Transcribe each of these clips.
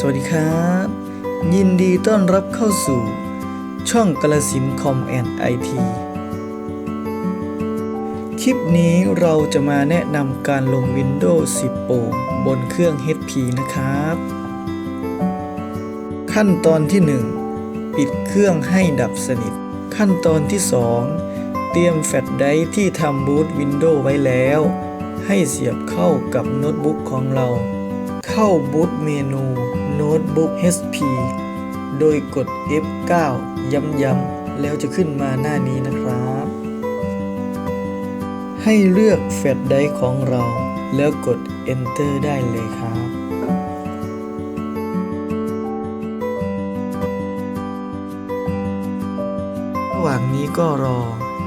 สวัสดีครับ ยินดีต้อนรับเข้าสู่ ช่องกระสินคอมแอนไอทีคลิปนี้เราจะมาแนะนำการลง Windows 10 Pro บนเครื่อง HP นะครับ ขั้นตอนที่ 1 ปิดเครื่องให้ดับสนิท ขั้นตอนที่ 2 เตรียมแฟลชไดร์ที่ทำบูต Windows ไว้แล้ว ให้เสียบเข้ากับโน้ตบุ๊กของเรา เข้าบูตเมนูโน้ตบุ๊ก HP โดยกด F9 ย้ำๆ แล้วจะขึ้นมาหน้านี้นะครับ ให้เลือกแฟลชไดร์ของเรา แล้วกด Enter ได้เลยครับระหว่างนี้ก็รอ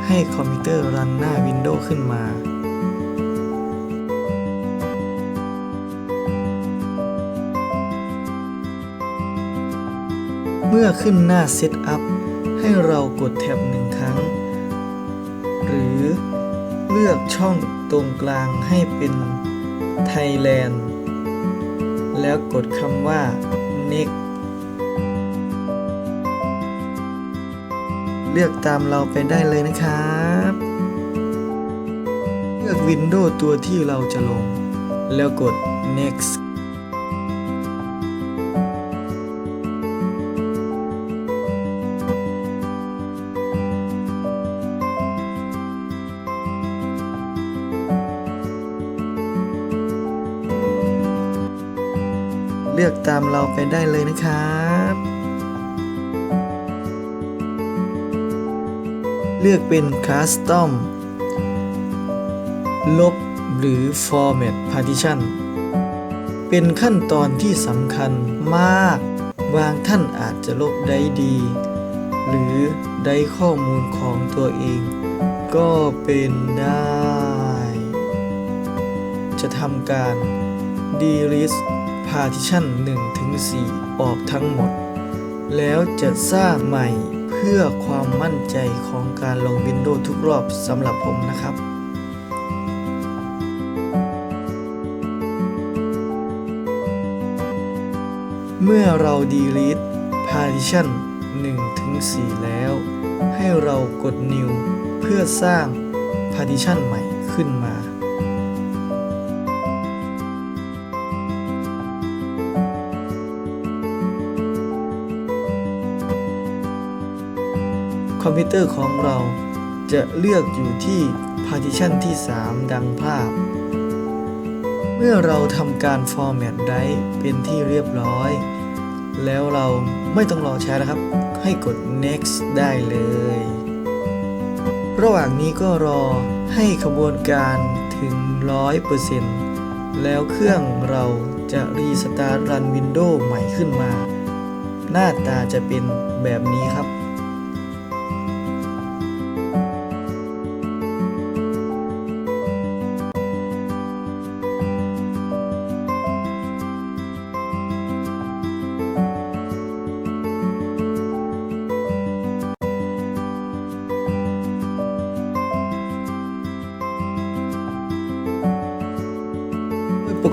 ให้คอมพิวเตอร์รันหน้า Windows ขึ้นมา เมื่อขึ้นหน้า Setup ให้เรากดแท็บหนึ่งครั้ง หรือเลือกช่องตรงกลางให้เป็น Thailand แล้วกดคำว่า Next เลือกตามเราไปได้เลยนะครับ เลือก Windows ตัวที่เราจะลง แล้วกด Next ลือกตามเราไปได้เลยนะครับเลือกเป็น Custom ลบหรือ Format Partition เป็นขั้นตอนที่สำคัญมาก บางท่านอาจจะลบได้ดี หรือได้ข้อมูลของตัวเอง ก็เป็นได้ จะทำการ delete partition 1ถึง4ออกทั้งหมด แล้วจะสร้างใหม่เพื่อความมั่นใจของการลง Windows ทุกรอบสำหรับผมนะครับเมื่อเรา delete partition 1ถึง4แล้ว ให้เรากด new เพื่อสร้าง partition ใหม่ขึ้นมา คอมพิวเตอร์ของเราจะเลือกอยู่ที่ partition ที่ 3 ดังภาพ เมื่อเราทำการ format ได้เป็นที่เรียบร้อย แล้วเราไม่ต้องรอใช้แล้วครับ ให้กด next ได้เลย ระหว่างนี้ก็รอให้ขบวนการถึง 100%แล้วเครื่องเราจะรีสตาร์ทรัน Windows ใหม่ขึ้นมา หน้าตาจะเป็นแบบนี้ครับ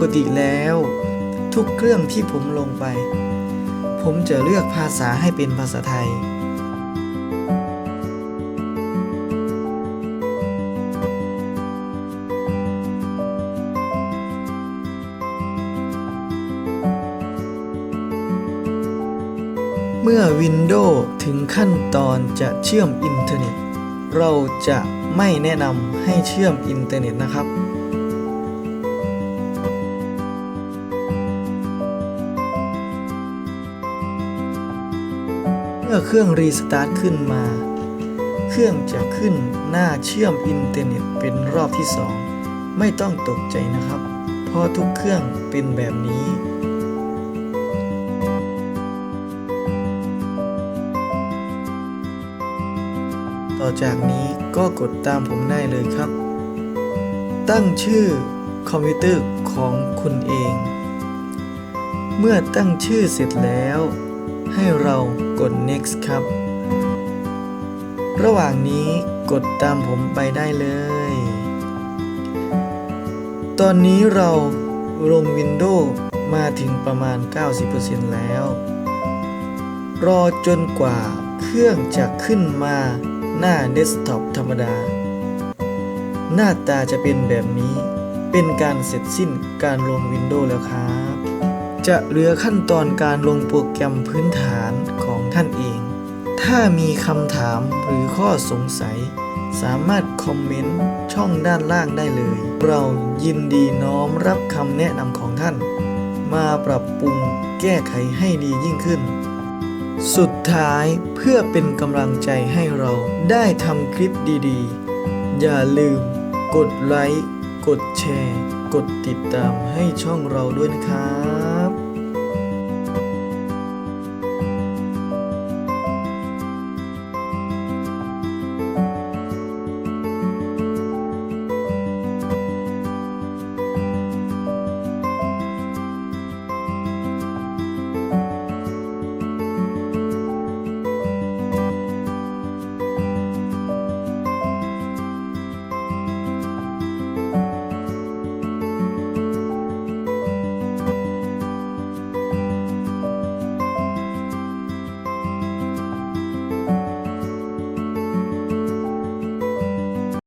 กติแล้ว ทุกเครื่องที่ผมลงไป ผมจะเลือกภาษาให้เป็นภาษาไทย เมื่อ Windows ถึงขั้นตอนจะเชื่อมอินเทอร์เน็ต เราจะไม่แนะนำให้เชื่อมอินเทอร์เน็ตนะครับ มื่อเครื่องรีสตาร์ทขึ้นมา เครื่องจะขึ้นหน้าเชื่อมอินเทอร์เน็ตเป็นรอบที่ 2 ไม่ต้องตกใจนะครับ เพราะทุกเครื่องเป็นแบบนี้ต่อจากนี้ก็กดตามผมได้เลยครับ ตั้งชื่อคอมพิวเตอร์ของคุณเอง เมื่อตั้งชื่อเสร็จแล้ว ให้เรากด next ครับ ระหว่างนี้กดตามผมไปได้เลย ตอนนี้เราลง Windows มาถึงประมาณ 90%แล้ว รอจนกว่าเครื่องจะขึ้นมาหน้าเดสก์ท็อปธรรมดา หน้าตาจะเป็นแบบนี้ เป็นการเสร็จสิ้นการลง Windows แล้วครับ จะเหลือขั้นตอนการลงโปรแกรมพื้นฐานของท่านเอง ถ้ามีคำถามหรือข้อสงสัย สามารถคอมเมนต์ช่องด้านล่างได้เลย เรายินดีน้อมรับคำแนะนำของท่าน มาปรับปรุงแก้ไขให้ดียิ่งขึ้น สุดท้ายเพื่อเป็นกำลังใจให้เราได้ทำคลิปดีๆ อย่าลืมกดไลค์ กดแชร์ กดติดตามให้ช่องเราด้วยนะครับ